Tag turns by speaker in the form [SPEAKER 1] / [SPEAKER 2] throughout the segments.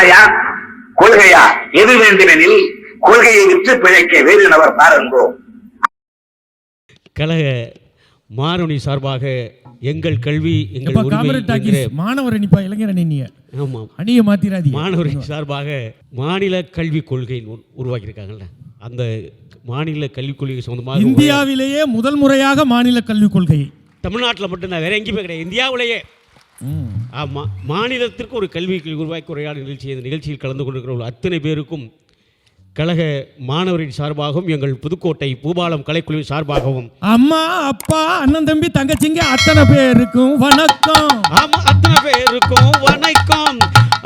[SPEAKER 1] ஆணையா கொள்கையா? எது வேண்டுமெனில் கொள்கையை விற்று பிழைக்க வேறு நபர் பாருங்கோ
[SPEAKER 2] கழக மாணவனி சார்பாக எங்கள் கல்வி எங்கள்
[SPEAKER 3] மாணவர் அணிப்பா இளைஞர்
[SPEAKER 2] ஆமாம்.
[SPEAKER 3] அணியை மாத்திராதீங்க.
[SPEAKER 2] மாணவரின் சார்பாக மாநில கல்விக் கொள்கை உரு- உருவாக்கியிருக்காங்கல்ல. அந்த மாநில கல்விக் கொள்கை சொந்தமாக
[SPEAKER 3] இந்தியாவிலேயே முதல் முறையாக மாநில கல்விக் கொள்கை.
[SPEAKER 2] தமிழ்நாட்டில் மட்டும்தான் வேற எங்கேயுமே கிடையாது. இந்தியாவிலேயே. ஆமாம் மாநிலத்திற்கு ஒரு கல்வி உருவாக்கி உரையாடல் நிகழ்ச்சி இந்த நிகழ்ச்சியில் கலந்து கொண்டிருக்கிற அத்தனை பேருக்கும் கழக மாணவரின் சார்பாகவும் எங்கள் புதுக்கோட்டை பூபாலம் கலைக்குழுவின் சார்பாகவும்.
[SPEAKER 3] அம்மா அப்பா அண்ணன் தம்பி தங்கச்சிங்க அத்தனை பேருக்கும் வணக்கம்.
[SPEAKER 2] ஆமா அத்தனை பேருக்கும் வணக்கம்.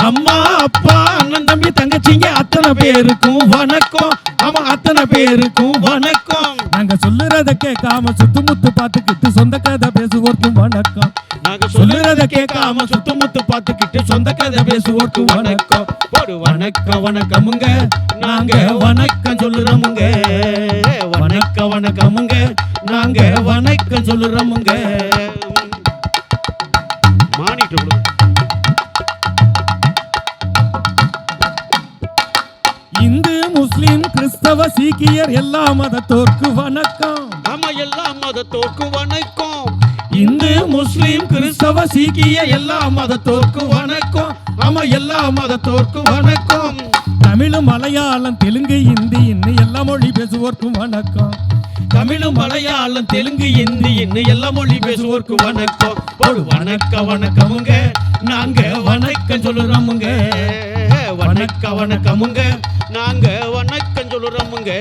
[SPEAKER 3] அம்மா அப்பா அண்ணன் தம்பி தங்கச்சிங்க அத்தனை பேருக்கும் வணக்கம். ஆமா அத்தனை பேருக்கும் வணக்கம். நாங்க சொல்லுறத கேட்காம சுத்து முத்து பார்த்துக்கிட்டு சொந்த கதை பேசுவோர்க்கும் வணக்கம். சொல்லுறத கேட்காம சுத்து முத்து பார்த்துக்கிட்டு சொந்த கதை பேசுவோர்க்கும் வணக்கம்.
[SPEAKER 2] போடு
[SPEAKER 3] வணக்கம் வணக்கமுங்க. நாங்க வணக்கம் சொல்லுறோமுங்க. வணக்கம் வணக்கமுங்க. நாங்க வணக்கம் சொல்லுறோமுங்க.
[SPEAKER 2] மானிட்டு
[SPEAKER 3] இந்து முஸ்லிம் கிறிஸ்தவ சீக்கியர் எல்லா மதத்தோர்க்கு வணக்கம்.
[SPEAKER 2] ஆமா எல்லா மதத்தோர்க்கும் வணக்கம்.
[SPEAKER 3] இந்து முஸ்லிம் கிறிஸ்தவ சீக்கிய எல்லா மதத்தோர்க்கு வணக்கம். ஆமா எல்லா மதத்தோர்க்கு வணக்கம். தமிழ் மலையாளம் தெலுங்கு இந்தி இன்னும் எல்லா மொழி பேசுவோர்க்கும் வணக்கம். தமிழ் மலையாளம் தெலுங்கு இந்தி இன்னும் எல்லா மொழி பேசுவோர்க்கு வணக்கம். ஒரு வணக்கம் வணக்கமுங்க நாங்க வணக்கம் சொல்லுறோமுங்க. வணக்கம் வணக்கமுங்க
[SPEAKER 2] நாங்க வணக்கம் சொல்லுறோமுங்க.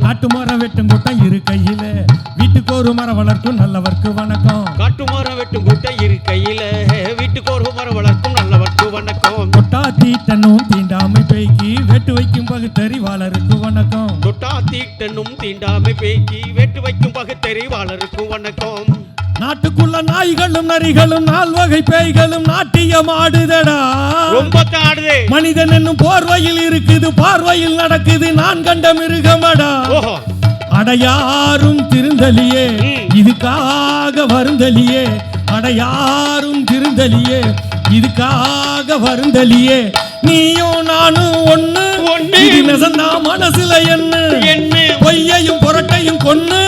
[SPEAKER 3] நாட்டு மரம் வெட்டும் கூட்டம் இரு ஒரு மரம் வளர்க்கும் நல்லவர்க்கு வணக்கம்.
[SPEAKER 2] காட்டு மரம் வெட்டும் கையில வீட்டுக்கு ஒரு மரம் வளர்க்கும் நல்லவர்க்கு வணக்கம்.
[SPEAKER 3] தொட்டா தீட்டனும் தீண்டாமை பேய்க்கு வெட்டு வைக்கும் பகுத்தறிவாளருக்கு வணக்கம்.
[SPEAKER 2] தொட்டா தீட்டனும் தீண்டாமை பேக்கி வெட்டு வைக்கும் பகுத்தறிவாளருக்கு வணக்கம்.
[SPEAKER 3] நாட்டுக்குள்ள நாய்களும் நரிகளும் நால்வகை பேய்களும் நாட்டியம் ஆடுதடா.
[SPEAKER 2] ரொம்ப தாடுதே.
[SPEAKER 3] மனிதன் என்னும் போர்வையில் இருக்குது பார்வையில் நடக்குது நான் கண்ட மிருகமடா.
[SPEAKER 2] ஓஹோ.
[SPEAKER 3] அடையாரும் திருந்தலியே. இதுக்காக வருந்தலியே. அடையாரும் திருந்தலியே இதுக்காக வருந்தலியே. நீயும் நானும் ஒண்ணு
[SPEAKER 2] ஒண்ணு.
[SPEAKER 3] நெசந்தா மனசுல என்ன
[SPEAKER 2] என்ன
[SPEAKER 3] பொய்யையும் புரட்டையும் கொன்னு.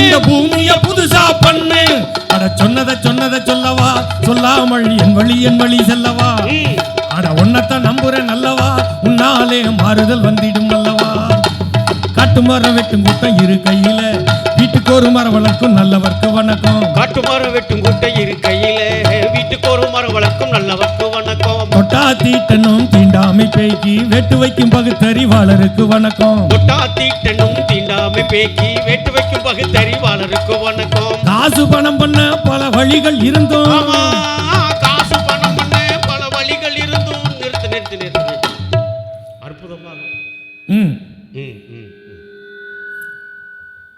[SPEAKER 3] இந்த பூமிய புதுசா பண்ணு. அட சொன்னத சொன்னத சொல்லவா? சொல்லாமல் என் வழி என் வழி செல்லவா. அட உன்னத்தான் நம்புறேன் நல்லவா உன்னாலே மாறுதல் வந்திடும் அல்லவா? காட்டு மரம் வெட்டும் கூட்டம் இரு கையில. வீட்டுக்கு ஒரு மரம் வளர்க்கும் நல்லவர்க்கு வணக்கம்.
[SPEAKER 2] காட்டு மரம் வெட்டும் கூட்டம் இரு கையில. வீட்டுக்கு ஒரு மரம் வளர்க்கும் நல்லவர்க்கு வணக்கம்.
[SPEAKER 3] தொட்டா தீட்டனும் தீண்டாமை பேய்க்கு வெட்டு வைக்கும் பகுத்தறிவாளருக்கு வணக்கம்.
[SPEAKER 2] தொட்டா தீட்டனும் தீண்டாமை பேக்கி வெட்டு வைக்கும் பகுத்தறிவாளருக்கு வணக்கம்.
[SPEAKER 3] காசு பணம் பண்ண பல வழிகள் இருந்தோம்.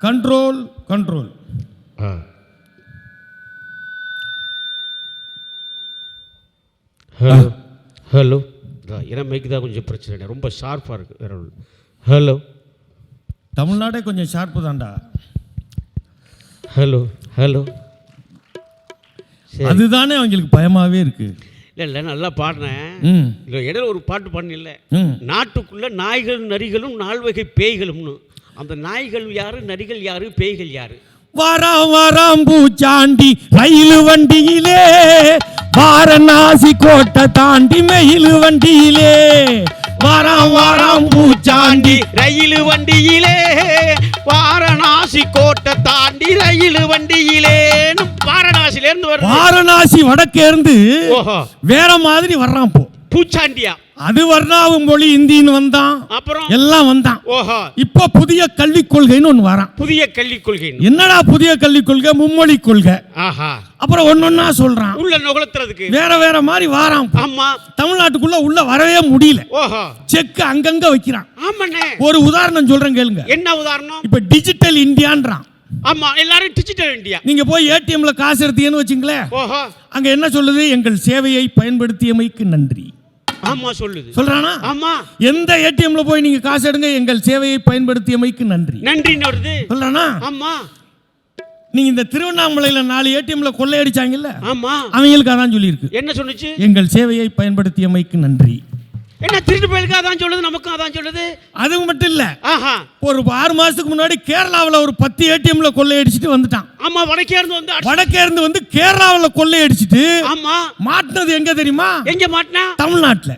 [SPEAKER 3] கண்ட்ரோல் கண்ட்ரோல்
[SPEAKER 2] ஆ. ஹலோ ஹலோ ஏன்னா மைக்கு தான் கொஞ்சம் பிரச்சனை ரொம்ப ஷார்ப்பாக இருக்கு வேற ஒன்று ஹலோ
[SPEAKER 3] தமிழ்நாடே கொஞ்சம் ஷார்ப்பு தான்டா.
[SPEAKER 2] ஹலோ ஹலோ
[SPEAKER 3] அதுதானே அவங்களுக்கு பயமாவே இருக்கு.
[SPEAKER 2] இல்லை இல்லை நல்லா பாடினேன் இல்லை இடையில ஒரு பாட்டு
[SPEAKER 3] ம்.
[SPEAKER 2] நாட்டுக்குள்ள நாய்கள் நரிகளும் நால்வகை பேய்களும்னு. அந்த நாய்கள் யாரு நரிகள் யாரு பேய்கள் யாரு?
[SPEAKER 3] வராம் வராம் பூச்சாண்டி ரயில் வண்டியிலே வாரணாசி கோட்டை தாண்டி மெயில் வண்டியிலே. வராம் வராம் பூச்சாண்டி
[SPEAKER 2] ரயில் வண்டியிலே வாரணாசி கோட்டை தாண்டி ரயில் வாரணாசில இருந்து வருது.
[SPEAKER 3] வாரணாசி வடக்கே இருந்து வேற மாதிரி வர்றான் போ.
[SPEAKER 2] பூச்சாண்டியா.
[SPEAKER 3] அது வர்ணாவும் மொழி இந்தின்னு வந்தான்.
[SPEAKER 2] அப்புறம்?
[SPEAKER 3] எல்லாம் வந்தான்.
[SPEAKER 2] ஓஹோ.
[SPEAKER 3] இப்ப புதிய கல்விக் கொள்கைன்னு ஒண்ணு வரான்.
[SPEAKER 2] புதிய கல்விக் கொள்கை.
[SPEAKER 3] என்னடா புதிய கல்விக் கொள்கை? மும்மொழி கொள்கை.
[SPEAKER 2] ஆஹா.
[SPEAKER 3] அப்புறம் ஒன்னொன்னா சொல்றான்.
[SPEAKER 2] உள்ள நுகலத்துறதுக்கு
[SPEAKER 3] வேற வேற மாதிரி வாரான்.
[SPEAKER 2] ஆமா.
[SPEAKER 3] தமிழ்நாட்டுக்குள்ள உள்ள வரவே முடியல.
[SPEAKER 2] ஓஹோ.
[SPEAKER 3] செக் அங்கங்க வைக்கிறான்.
[SPEAKER 2] ஆமாண்ணே.
[SPEAKER 3] ஒரு உதாரணம் சொல்றேன் கேளுங்க.
[SPEAKER 2] என்ன உதாரணம்?
[SPEAKER 3] இப்ப டிஜிட்டல் இந்தியான்றான்
[SPEAKER 2] ஆமா எல்லாரும் டிஜிட்டல் இந்தியா
[SPEAKER 3] நீங்க போய் ஏடிஎம்ல காசு எடுத்தீங்கன்னு வச்சுங்களேன். அங்க என்ன சொல்லுது? எங்கள் சேவையை பயன்படுத்தியமைக்கு நன்றி.
[SPEAKER 2] ஆமா சொல்லுது.
[SPEAKER 3] சொல்றானா?
[SPEAKER 2] ஆமா.
[SPEAKER 3] எந்த ஏடிஎம்ல போய் நீங்க காசு எடுங்க எங்கள் சேவையை பயன்படுத்தியமைக்கு நன்றி.
[SPEAKER 2] நன்றின்னு வருது
[SPEAKER 3] சொல்றானா?
[SPEAKER 2] ஆமா.
[SPEAKER 3] நீங்க இந்த திருவண்ணாமலையில நாலு ஏடிஎம்ல கொள்ளையடிச்சாங்கல்ல?
[SPEAKER 2] ஆமா.
[SPEAKER 3] அவங்களுக்கு அதான் சொல்லியிருக்கு.
[SPEAKER 2] என்ன சொன்னுச்சு?
[SPEAKER 3] எங்கள் சேவையை பயன்படுத்தியமைக்கு நன்றி.
[SPEAKER 2] என்ன திருட்டு பயலுக்கு அதான் சொல்லுது நமக்கும் அதான் சொல்லுது?
[SPEAKER 3] அது மட்டும் இல்ல.
[SPEAKER 2] ஆஹா.
[SPEAKER 3] ஒரு ஆறு மாசத்துக்கு முன்னாடி கேரளாவுல ஒரு பத்து ஏடிஎம்ல கொள்ளையடிச்சிட்டு வந்துட்டான்.
[SPEAKER 2] ஆமா வடக்கே இருந்து வந்து
[SPEAKER 3] வடக்கே இருந்து வந்து கேரளாவுல கொள்ளையடிச்சிட்டு
[SPEAKER 2] ஆமா.
[SPEAKER 3] மாட்டினது எங்க தெரியுமா?
[SPEAKER 2] எங்க மாட்டினா?
[SPEAKER 3] தமிழ்நாட்டுல.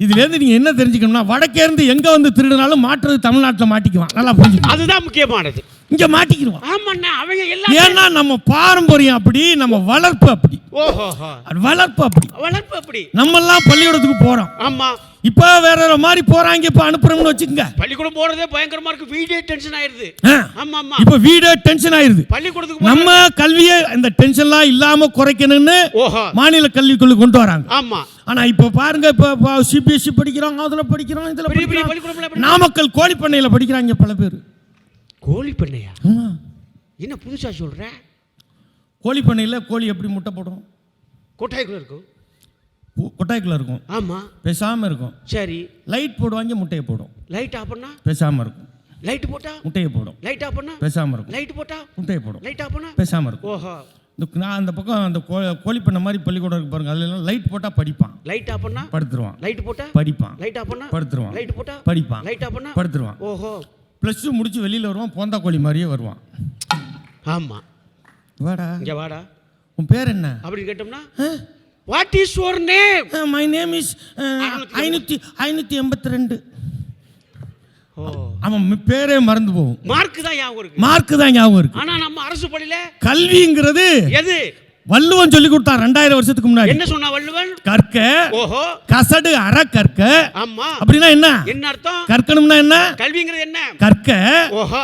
[SPEAKER 3] இதுல இருந்து நீங்க என்ன தெரிஞ்சுக்கணும்னா வடக்கே இருந்து எங்க வந்து திருடினாலும் மாட்டுறது தமிழ்நாட்டுல மாட்டிக்குவான். நல்லா புரிஞ்சுக்கணும்.
[SPEAKER 2] அதுதான் முக்கியமானது.
[SPEAKER 3] இங்க மாட்டிக்கிடுவான்
[SPEAKER 2] ஆமாண்ணா அவங்க எல்லாம்
[SPEAKER 3] ஏன்னா நம்ம பாரம்பரியம் அப்படி நம்ம வளர்ப்பு அப்படி.
[SPEAKER 2] ஓஹோ.
[SPEAKER 3] வளர்ப்பு அப்படி.
[SPEAKER 2] வளர்ப்பு அப்படி.
[SPEAKER 3] நம்ம எல்லாம் பள்ளிக்கூடத்துக்கு போறோம்.
[SPEAKER 2] ஆமா.
[SPEAKER 3] இப்ப வேற வேற மாதிரி போறாங்க இப்ப அனுப்புறோம்னு வச்சுக்கோங்க.
[SPEAKER 2] பள்ளிக்கூடம் போறதே பயங்கரமா இருக்கு. வீடே டென்ஷன் ஆயிருது. ஆமா ஆமா.
[SPEAKER 3] இப்ப வீடே டென்ஷன் ஆயிருது.
[SPEAKER 2] பள்ளிக்கூடத்துக்கு
[SPEAKER 3] நம்ம கல்வியை இந்த டென்ஷன்லாம் இல்லாம குறைக்கணும்னு மாநில கல்விக்குள்ள கொண்டு வராங்க.
[SPEAKER 2] ஆமா.
[SPEAKER 3] ஆனா இப்ப பாருங்க இப்ப சிபிஎஸ்சி படிக்கிறோம் அதுல படிக்கிறோம் இதுல படிக்கிறோம். நாமக்கல் கோழிப்பண்ணையில படிக்கிறாங்க பல பேர்.
[SPEAKER 2] கோழி பண்ணையா. என்ன புதுசா சொல்ற?
[SPEAKER 3] கோழிப்பண்ணையில கோழி எப்படி முட்டை போடும்
[SPEAKER 2] கொட்டாய்க்குள்ள இருக்கும்.
[SPEAKER 3] கொட்டாய்க்குள்ள இருக்கும்.
[SPEAKER 2] ஆமா.
[SPEAKER 3] பேசாம இருக்கும்.
[SPEAKER 2] சரி.
[SPEAKER 3] லைட் போடுவாங்க முட்டையை போடும்.
[SPEAKER 2] லைட் ஆஃப் பண்ணா?
[SPEAKER 3] பேசாம இருக்கும்.
[SPEAKER 2] லைட் போட்டா?
[SPEAKER 3] முட்டையை போடும்.
[SPEAKER 2] லைட் ஆஃப் பண்ணா?
[SPEAKER 3] பேசாம இருக்கும்.
[SPEAKER 2] லைட் போட்டா?
[SPEAKER 3] முட்டையை போடும்.
[SPEAKER 2] லைட் ஆஃப் பண்ணா?
[SPEAKER 3] பேசாம இருக்கும்.
[SPEAKER 2] ஓஹோ.
[SPEAKER 3] இந்த நான் அந்த பக்கம் அந்த கோ கோழிப்பண்ணை மாதிரி பள்ளிக்கூடம் இருக்கு பாருங்க. அதுல லைட் போட்டா படிப்பான்.
[SPEAKER 2] லைட் ஆஃப் பண்ணா?
[SPEAKER 3] படுத்துருவான்.
[SPEAKER 2] லைட் போட்டா?
[SPEAKER 3] படிப்பான்.
[SPEAKER 2] லைட் ஆஃப் பண்ணா?
[SPEAKER 3] படுத்துருவான்.
[SPEAKER 2] லைட் போட்டா?
[SPEAKER 3] படிப்பான்.
[SPEAKER 2] லைட் ஆஃப் பண்ணா?
[SPEAKER 3] படுத்துருவான்.
[SPEAKER 2] ஓஹோ.
[SPEAKER 3] ப்ளஸ் டூ முடிச்சு வெளியில வருவான் போந்தா கோழி மாதிரியே வருவான்.
[SPEAKER 2] ஆமா.
[SPEAKER 3] வாடா.
[SPEAKER 2] இங்க வாடா.
[SPEAKER 3] உன் பேர் என்ன?
[SPEAKER 2] அப்படி கேட்டோம்னா what is your name
[SPEAKER 3] my name is ஐநூற்றி ஐநூற்றி எண்பத்தி ரெண்டு
[SPEAKER 2] ஓ.
[SPEAKER 3] அவன் பேரே மறந்து போகும்.
[SPEAKER 2] மார்க் தான் ஞாபகம் இருக்கு.
[SPEAKER 3] மார்க்கு தான் ஞாபகம் இருக்கு.
[SPEAKER 2] ஆனா நம்ம அரசு பள்ளியில
[SPEAKER 3] கல்விங்கிறது
[SPEAKER 2] எது?
[SPEAKER 3] வள்ளுவன் சொல்லி கொடுத்தான் ரெண்டாயிரம் வருஷத்துக்கு முன்னாடி.
[SPEAKER 2] என்ன சொன்னா வள்ளுவன்?
[SPEAKER 3] கற்க
[SPEAKER 2] ஓஹோ.
[SPEAKER 3] கசடு அற கற்க
[SPEAKER 2] ஆமா.
[SPEAKER 3] அப்படின்னா என்ன?
[SPEAKER 2] என்ன அர்த்தம்?
[SPEAKER 3] கற்கணும்னா என்ன?
[SPEAKER 2] கல்விங்கிறது என்ன?
[SPEAKER 3] கற்க.
[SPEAKER 2] ஓஹோ.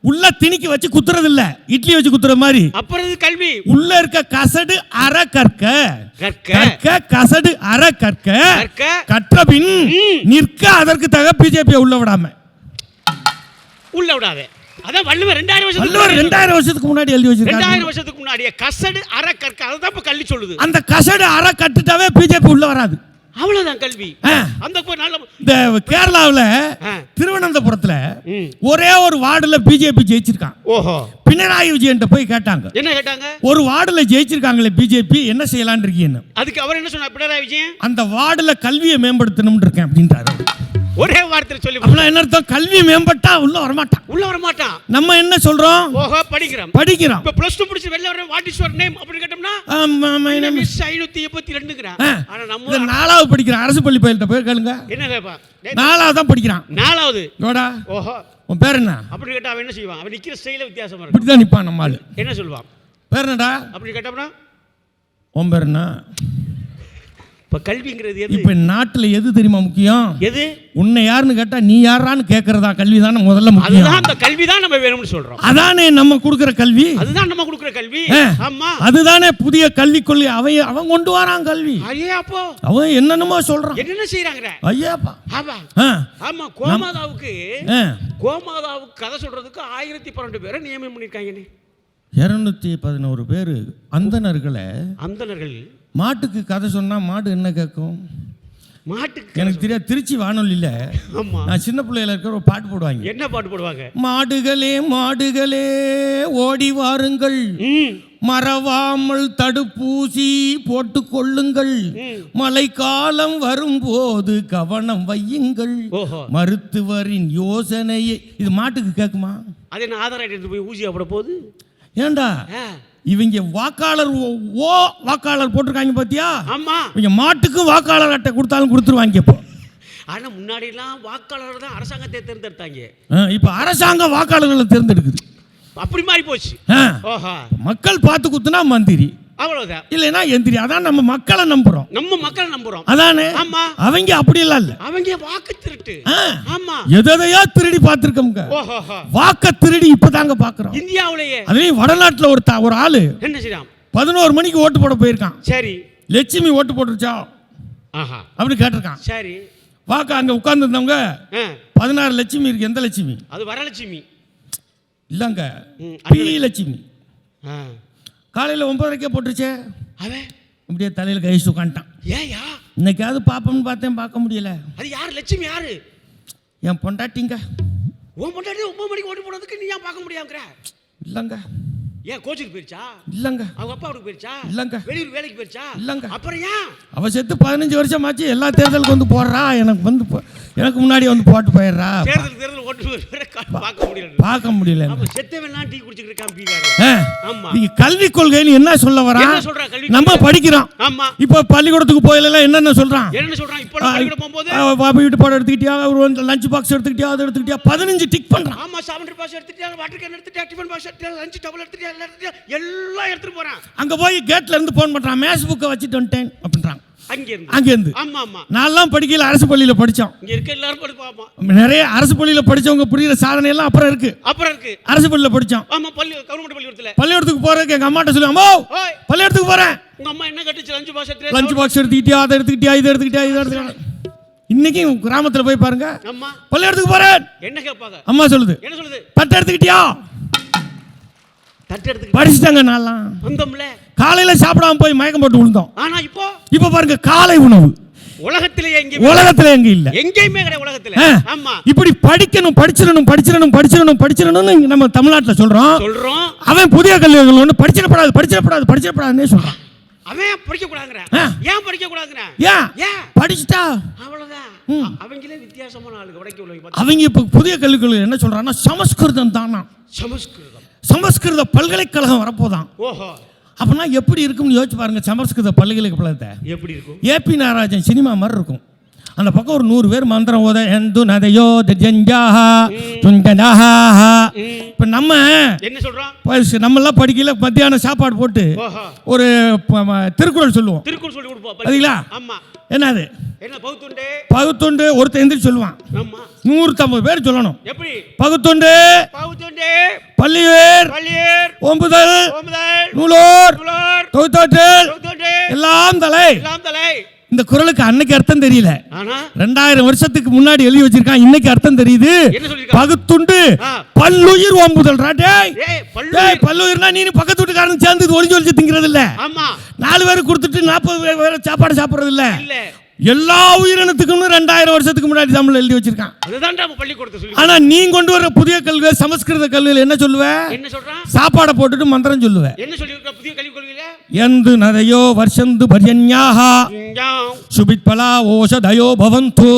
[SPEAKER 3] உள்ள திணிக்கி வச்சு குத்துறது இல்ல இட்லி வச்சு குத்துற மாதிரி.
[SPEAKER 2] அப்புறம் கல்வி?
[SPEAKER 3] உள்ள இருக்க கசடு அற கற்க.
[SPEAKER 2] கற்க
[SPEAKER 3] கசடு அற கற்க. கற்ற பின். நிற்க அதற்கு தக பிஜேபி உள்ள விடாம.
[SPEAKER 2] உள்ள விடாத. அதான் வள்ளுவர் ரெண்டாயிரம்
[SPEAKER 3] வள்ளுவர்
[SPEAKER 2] முன்னாடி
[SPEAKER 3] ரெண்டாயிரம் வருஷத்துக்கு முன்னாடி எழுதி வச்சிருக்காரு.
[SPEAKER 2] ரெண்டாயிரம் வருஷத்துக்கு முன்னாடியே கசடு அற கற்க அதுதான் இப்ப கல்வி சொல்லுது.
[SPEAKER 3] அந்த கசடு அற கட்டுட்டாவே பிஜேபி உள்ள வராது.
[SPEAKER 2] அவ்வளவுதான் கல்வி.
[SPEAKER 3] ஆ.
[SPEAKER 2] அந்த போய் நல்ல
[SPEAKER 3] இந்த கேரளாவுல
[SPEAKER 2] ஆ.
[SPEAKER 3] திருவனந்தபுரத்துல. ஒரே ஒரு வார்டுல பிஜேபி ஜெயிச்சிருக்கான்.
[SPEAKER 2] ஓஹோ.
[SPEAKER 3] பினராயி விஜயன்ட்ட போய் கேட்டாங்க.
[SPEAKER 2] என்ன கேட்டாங்க?
[SPEAKER 3] ஒரு வார்டுல ஜெயிச்சிருக்காங்களே பிஜேபி என்ன செய்யலாம்னு இருக்கீங்கன்னு
[SPEAKER 2] அதுக்கு அவர் என்ன சொன்னார்? பினராயி விஜயன்?
[SPEAKER 3] அந்த வார்டுல கல்வியை மேம்படுத்தணும்னு இருக்கேன் அப்படின்றாரு.
[SPEAKER 2] ஒரே வார்த்தையில சொல்லி
[SPEAKER 3] அப்படின்னா என்ன அர்த்தம்? கல்வி மேம்பட்டா உள்ள வரமாட்டான்.
[SPEAKER 2] உள்ள வர மாட்டான்
[SPEAKER 3] நம்ம என்ன சொல்றோம்?
[SPEAKER 2] ஓஹோ படிக்கிறோம்.
[SPEAKER 3] படிக்கிறோம்.
[SPEAKER 2] இப்ப பிளஸ் டூ முடிச்சு வெளில வர வாட் இஸ் யுவர் நேம் அப்படின்னு கேட்டோம்னா மிஸ் ஐநூத்தி எண்பத்தி ரெண்டுங்கிறான். ஆனா நம்ம
[SPEAKER 3] நாலாவது படிக்கிறான். அரசு பள்ளி பயில்கிட்ட போய் கேளுங்க.
[SPEAKER 2] என்ன டேய்,
[SPEAKER 3] நாலாவது தான் படிக்கிறான்.
[SPEAKER 2] நாலாவது.
[SPEAKER 3] யோடா
[SPEAKER 2] ஓஹோ.
[SPEAKER 3] உன் பேர் என்ன?
[SPEAKER 2] அப்படின்னு கேட்டா அவன் என்ன செய்வான்? அவன் நிக்கிற ஸ்டைல வித்தியாசமா இருக்கும்.
[SPEAKER 3] இப்படிதான் நிப்பான் நம்ம ஆளு.
[SPEAKER 2] என்ன சொல்லுவான்
[SPEAKER 3] பேர் என்னடா?
[SPEAKER 2] அப்படி கேட்டோம்னா
[SPEAKER 3] உன் பேர் என்ன?
[SPEAKER 2] இப்ப கல்விங்கிறது எது?
[SPEAKER 3] இப்ப நாட்டுல எது தெரியுமா முக்கியம்?
[SPEAKER 2] எது?
[SPEAKER 3] உன்னை யாருன்னு கேட்டா நீ யாரான்னு கேட்கறதா கல்வி தானே முதல்ல
[SPEAKER 2] அதுதான்
[SPEAKER 3] முக்கியம்
[SPEAKER 2] அந்த கல்வி தான் நம்ம வேணும்னு சொல்றோம்.
[SPEAKER 3] அதானே நம்ம கொடுக்கிற கல்வி?
[SPEAKER 2] அதுதான் நம்ம கொடுக்குற கல்வி.
[SPEAKER 3] ஆ.
[SPEAKER 2] ஆமா.
[SPEAKER 3] அதுதானே புதிய கல்விக் கொள்கை அவன் அவன் கொண்டு வரான் கல்வி.
[SPEAKER 2] ஐயே அப்போ.
[SPEAKER 3] அவன் என்னென்னமோ சொல்றான்.
[SPEAKER 2] என்னென்ன செய்யறாங்க
[SPEAKER 3] ஐயாப்பா.
[SPEAKER 2] ஆமா.
[SPEAKER 3] ஆ,
[SPEAKER 2] ஆமா கோமாதாவுக்கு. கோமாதாவுக்கு கதை சொல்றதுக்கு ஆயிரத்தி பன்னெண்டு பேரை நியமனம் பண்ணிருக்காங்க
[SPEAKER 3] இருநூத்தி பதினோரு பேர் அந்தணர்களை
[SPEAKER 2] அந்தணர்கள்
[SPEAKER 3] மாட்டுக்கு கதை சொன்னா மாடு என்ன கேட்கும்
[SPEAKER 2] மாட்டுக்கு
[SPEAKER 3] எனக்கு தெரியாது திருச்சி வானொலியில நான் சின்ன பிள்ளையில இருக்கிற ஒரு பாட்டு போடுவாங்க.
[SPEAKER 2] என்ன பாட்டு போடுவாங்க?
[SPEAKER 3] மாடுகளே மாடுகளே ஓடி வாருங்கள். மறவாமல் தடுப்பூசி போட்டுக் கொள்ளுங்கள். மழைக்காலம் வரும்போது கவனம் வையுங்கள். மருத்துவரின் யோசனையை இது மாட்டுக்கு கேட்குமா
[SPEAKER 2] அது ஆதார் எடுத்து போய் ஊசி அப்பட போகுது?
[SPEAKER 3] ஏண்டா? இவங்க வாக்காளர் ஓ- வாக்காளர் போட்டிருக்காங்க பாத்தியா?
[SPEAKER 2] ஆமா.
[SPEAKER 3] இவங்க மாட்டுக்கு வாக்காளர் அட்டை கொடுத்தாலும் கொடுத்துருவாங்க இப்போ.
[SPEAKER 2] ஆனா முன்னாடி எல்லாம் வாக்காளர் தான் அரசாங்கத்தை தேர்ந்தெடுத்தாங்க.
[SPEAKER 3] இப்போ அரசாங்க வாக்காளர்களை தேர்ந்தெடுக்குது.
[SPEAKER 2] அப்படி மாறி போச்சு.
[SPEAKER 3] மக்கள் பார்த்து குத்துனா மந்திரி.
[SPEAKER 2] அவ்வளவுதான்.
[SPEAKER 3] இல்லைன்னா எந்திரி அதான் நம்ம மக்களை நம்புறோம்.
[SPEAKER 2] நம்ம மக்களை நம்புறோம்.
[SPEAKER 3] அதானே?
[SPEAKER 2] ஆமா.
[SPEAKER 3] அவங்க அப்படியெல்லாம் இல்ல
[SPEAKER 2] அவங்க வாக்கு திருட்டு. ஆமா.
[SPEAKER 3] எதையா திருடி பார்த்துருக்கோங்க வாக்க திருடி இப்பதாங்க பாக்குறோம்
[SPEAKER 2] இந்தியாவுலயே.
[SPEAKER 3] அதுலயும் வடநாட்டுல ஒரு ஒரு ஆளு
[SPEAKER 2] என்ன செய்யலாம்
[SPEAKER 3] பதினோரு மணிக்கு ஓட்டு போட போயிருக்கான்.
[SPEAKER 2] சரி.
[SPEAKER 3] லட்சுமி ஓட்டு போட்டுருச்சா?
[SPEAKER 2] ஆஹா.
[SPEAKER 3] அப்படி கேட்டிருக்கான்.
[SPEAKER 2] சரி.
[SPEAKER 3] வாக்க அங்க உட்கார்ந்துருந்தவங்க பதினாறு லட்சுமி இருக்கு. எந்த லட்சுமி?
[SPEAKER 2] அது வரலட்சுமி.
[SPEAKER 3] இல்லங்க. பி லட்சுமி.
[SPEAKER 2] ஆ.
[SPEAKER 3] காலையில ஒன்பதரைக்கே போட்டுருச்சே.
[SPEAKER 2] அவன்?
[SPEAKER 3] அப்படியே தலையில கழிச்சு உட்காந்துட்டான்
[SPEAKER 2] ஏயா
[SPEAKER 3] இன்னைக்காவது பாப்போம்னு பார்த்தேன் பார்க்க முடியல.
[SPEAKER 2] அது யாரு? லட்சுமி யாரு?
[SPEAKER 3] என் பொண்டாட்டிங்க.
[SPEAKER 2] உன் முன்னாடி ஒன்பது மணிக்கு ஓட்டு போடுறதுக்கு நீ ஏன் பார்க்க முடியாங்கிற
[SPEAKER 3] இல்லைங்க.
[SPEAKER 2] ஏன் கோச்சுக்கு போயிருச்சா?
[SPEAKER 3] இல்லைங்க.
[SPEAKER 2] அவங்க அப்பா வீட்டுக்கு போயிருச்சா?
[SPEAKER 3] இல்லைங்க.
[SPEAKER 2] வெளியூர் வேலைக்கு போயிருச்சா?
[SPEAKER 3] இல்லைங்க.
[SPEAKER 2] அப்புறம் ஏன்?
[SPEAKER 3] அவ செத்து பதினஞ்சு வருஷமாச்சு எல்லா தேர்தலுக்கு வந்து போடுறா எனக்கு வந்து எனக்கு முன்னாடி வந்து போட்டு போயிடுறா.
[SPEAKER 2] தேர்தல் தேர்தல் ஓட்டு பார்க்க முடியல
[SPEAKER 3] பார்க்க முடியல
[SPEAKER 2] ஆமா செத்தவெல்லாம் டீ குடிச்சிட்டு இருக்கான் ஆமா.
[SPEAKER 3] நீங்க கல்வி கொள்கைன்னு என்ன சொல்ல வரா?
[SPEAKER 2] என்ன சொல்றா கல்வி
[SPEAKER 3] நம்ம படிக்கிறோம்.
[SPEAKER 2] ஆமா.
[SPEAKER 3] இப்போ பள்ளிக்கூடத்துக்கு போயில என்னென்ன சொல்றான்?
[SPEAKER 2] என்ன சொல்றான்? இப்போ பள்ளிக்கூடம் போகும்போது?
[SPEAKER 3] வீட்டு பாடம் எடுத்துக்கிட்டியா? ஒரு லஞ்ச் பாக்ஸ் எடுத்துக்கிட்டியா? அதை எடுத்துக்கிட்டியா? பதினஞ்சு டிக் பண்றான்.
[SPEAKER 2] ஆமா சாமண்டர் பாஸ் எடுத்துட்டாங்க வாட்டர் கேன் எடுத்துட்டாங்க டிஃபன் பாக்ஸ் எடுத்துட்டாங்க லஞ்ச் டபுள் எடுத்துட்டாங்க எல்லாம் எடுத்துட்டாங்க எல்லாம் எடுத்துட்டு போறான்.
[SPEAKER 3] அங்க போய் கேட்ல இருந்து போன் பண்றான். மேத்ஸ் புக்கை வச்சுட்டு வந்துட்டேன் அப்படின்றான்.
[SPEAKER 2] அங்க இருந்து
[SPEAKER 3] அங்க இருந்து
[SPEAKER 2] ஆமா ஆமா.
[SPEAKER 3] நான்லாம் படிக்கல அரசு பள்ளியில
[SPEAKER 2] இங்க இருக்க எல்லாரும் படி பாப்போம்
[SPEAKER 3] நிறைய அரசு பள்ளியில படிச்சவங்க புரியுற சாதனை எல்லாம் அப்புறம் இருக்கு.
[SPEAKER 2] அப்புறம் இருக்கு.
[SPEAKER 3] அரசு பள்ளியில படிச்சோம்.
[SPEAKER 2] ஆமா பள்ளி கவர்மெண்ட் பள்ளிக்கூடத்துல.
[SPEAKER 3] பள்ளிக்கூடத்துக்கு போறதுக்கு எங்க அம்மாட்ட சொல்லுவாங்க அம்மா பள்ளிக்கூடத்துக்கு
[SPEAKER 2] அம்மா என்ன கட்டுச்சு? லஞ்ச் பாக்ஸ் எடுத்து
[SPEAKER 3] லஞ்ச் பாக்ஸ் எடுத்துக்கிட்டியா அதை எடுத்துக்கிட்டியா இதை எடுத்துக்கிட்டியா இதை எடுத்துக்கிட்டியா. இன்னைக்கு கிராமத்துல போய் பாருங்க.
[SPEAKER 2] அம்மா.
[SPEAKER 3] பள்ளிக்கூடத்துக்கு போறேன்.
[SPEAKER 2] என்ன கேட்பாங்க
[SPEAKER 3] அம்மா சொல்லுது.
[SPEAKER 2] என்ன சொல்லுது?
[SPEAKER 3] தட்டை எடுத்துக்கிட்டியா?
[SPEAKER 2] தட்டு எடுத்துக்கிட்டு
[SPEAKER 3] படிச்சுட்டாங்க நான்லாம்
[SPEAKER 2] வந்தோம்ல.
[SPEAKER 3] காலையில சாப்பிடாம போய் மயக்கம் போட்டு விழுந்தோம்.
[SPEAKER 2] ஆனா இப்போ?
[SPEAKER 3] இப்ப பாருங்க காலை உணவு.
[SPEAKER 2] உலகத்திலேயே எங்க
[SPEAKER 3] உலகத்துல எங்க இல்ல.
[SPEAKER 2] எங்கேயுமே கிடையாது உலகத்துல. ஆமா.
[SPEAKER 3] இப்படி படிக்கணும் படிச்சிடணும் படிச்சிடணும் படிச்சிடணும் படிச்சிடணும்னு நம்ம தமிழ்நாட்டுல சொல்றோம்.
[SPEAKER 2] சொல்றோம்.
[SPEAKER 3] அவன் புதிய கல்விகள் ஒன்று படிச்சிடப்படாது படிச்சிடப்படாது படிச்சிடப்படாதுன்னே சொல்றான்.
[SPEAKER 2] அவன் படிக்க கூடாதுங்கிறான். ஏன் படிக்க கூடாதுங்கிறான்
[SPEAKER 3] ஏன்?
[SPEAKER 2] ஏன்?
[SPEAKER 3] படிச்சுட்டா?
[SPEAKER 2] அவ்வளவுதான். அவங்களே வித்தியாசமான ஆளுங்க.
[SPEAKER 3] அவங்க இப்ப புதிய கல்விகள் என்ன சொல்றாங்கன்னா சமஸ்கிருதம் தானா
[SPEAKER 2] சமஸ்கிருதம்.
[SPEAKER 3] சமஸ்கிருத பல்கலைக்கழகம் வரப்போதான்.
[SPEAKER 2] ஓஹோ.
[SPEAKER 3] அப்படின்னா எப்படி இருக்கும்னு யோசிச்சு பாருங்க சமஸ்கிருத பல்கலைக்கழகத்தை.
[SPEAKER 2] எப்படி இருக்கும்?
[SPEAKER 3] ஏபி நாராஜன் சினிமா மாதிரி இருக்கும். அந்த பக்கம் ஒரு நூறு பேர் மந்திரம் ஓத எந்து நதையோ தஜஞ்சாஹா துஞ்சனாஹா. இப்போ நம்ம
[SPEAKER 2] என்ன சொல்றான்?
[SPEAKER 3] ப- நம்மெல்லாம் படிக்கல மத்தியானம் சாப்பாடு போட்டு ஒரு திருக்குறள் சொல்லுவோம்.
[SPEAKER 2] திருக்குறள் சொல்லி கொடுப்போம்
[SPEAKER 3] அதுங்களா?
[SPEAKER 2] ஆமா.
[SPEAKER 3] என்னது
[SPEAKER 2] என்ன பகுத்துண்டே?
[SPEAKER 3] பகுத்துண்டு ஒருத்தன் எந்திரிச்சு சொல்லுவான். நூற்றம்பது பேர் சொல்லணும்.
[SPEAKER 2] எப்படி?
[SPEAKER 3] பகுத்துண்டு
[SPEAKER 2] பள்ளியர் ஓமுதல்
[SPEAKER 3] நூலோர் தொகுத்தோற்றல் எல்லாம் தலை.
[SPEAKER 2] எல்லாம் தலை.
[SPEAKER 3] இந்த குறளுக்கு அன்னைக்கு அர்த்தம் தெரியல. ரெண்டாயிரம் வருஷத்துக்கு முன்னாடி எழுதி வச்சிருக்கான் இன்னைக்கு அர்த்தம் தெரியுது? பகுத்துண்டு. பல்லுயிர் ஓம்புதல் பல்லுயிர்னா நீ பக்கத்து வீட்டுக்காரன் சேர்ந்து ஒளிஞ்சு ஒளிஞ்சு திங்கிறது இல்ல நாலு பேருக்கு கொடுத்துட்டு நாற்பது பேர் வேற சாப்பாடு சாப்பிடுறது இல்ல. எல்லா உயிரினத்துக்கும் ரெண்டாயிரம் வருஷத்துக்கு முன்னாடி தமிழ் எழுதி வச்சிருக்கான். ஆனா நீ கொண்டு வர புதிய கல்வி சமஸ்கிருத கல்வியில் என்ன சொல்லுவ? சாப்பாடை போட்டுட்டு மந்திரம் சொல்லுவ. எந்து நதையோ வர்ஷந்து பர்யன்யாக.
[SPEAKER 2] துஞ்சாம்
[SPEAKER 3] சுபித்பலா ஓஷதயோ பவந்து.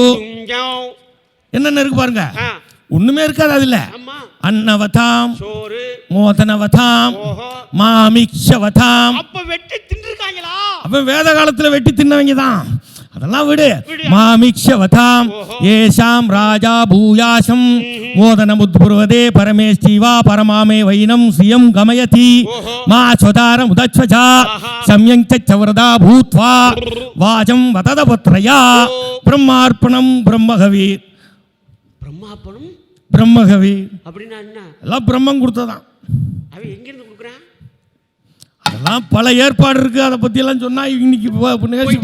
[SPEAKER 3] என்னென்ன இருக்கு பாருங்க. ஒண்ணுமே இருக்காது அதுல. அன்னவதாம் மோதனவதாம் மாமிக்ஷவதாம்.
[SPEAKER 2] அப்ப வெட்டி தின்றுருக்காங்களா
[SPEAKER 3] அவன் வேத காலத்துல வெட்டி தின்னவங்க தான். அதெல்லாம் விடு. மாமிக்ஷவதாம். ஏஷாம் ராஜா பூயாசம் மோதனமுத்புர்வதே பரமேஷ்டிவா பரமாமே வைனம் ஸ்ரீயம் கமயதி. மா ஸ்வதாரம் உதச்வஜா.
[SPEAKER 2] ஆஹா.
[SPEAKER 3] சம்யங் சவரதா பூத்வா. வாஜம் வததபத்ரயா.
[SPEAKER 2] ஓ.
[SPEAKER 3] பிரம்மார்ப்பணம் பிரம்மகவி
[SPEAKER 2] பிரம்மாப்பனும்
[SPEAKER 3] பிரம்மகவி
[SPEAKER 2] அப்படின்னா என்ன?
[SPEAKER 3] எல்லாம் பிரம்மம் கொடுத்ததான்.
[SPEAKER 2] அவன் எங்க இருந்து கொடுக்குறான்?
[SPEAKER 3] அதெல்லாம் பல ஏற்பாடு இருக்கு. அதை பத்தி எல்லாம் சொன்னா இன்னைக்கு நிகழ்ச்சி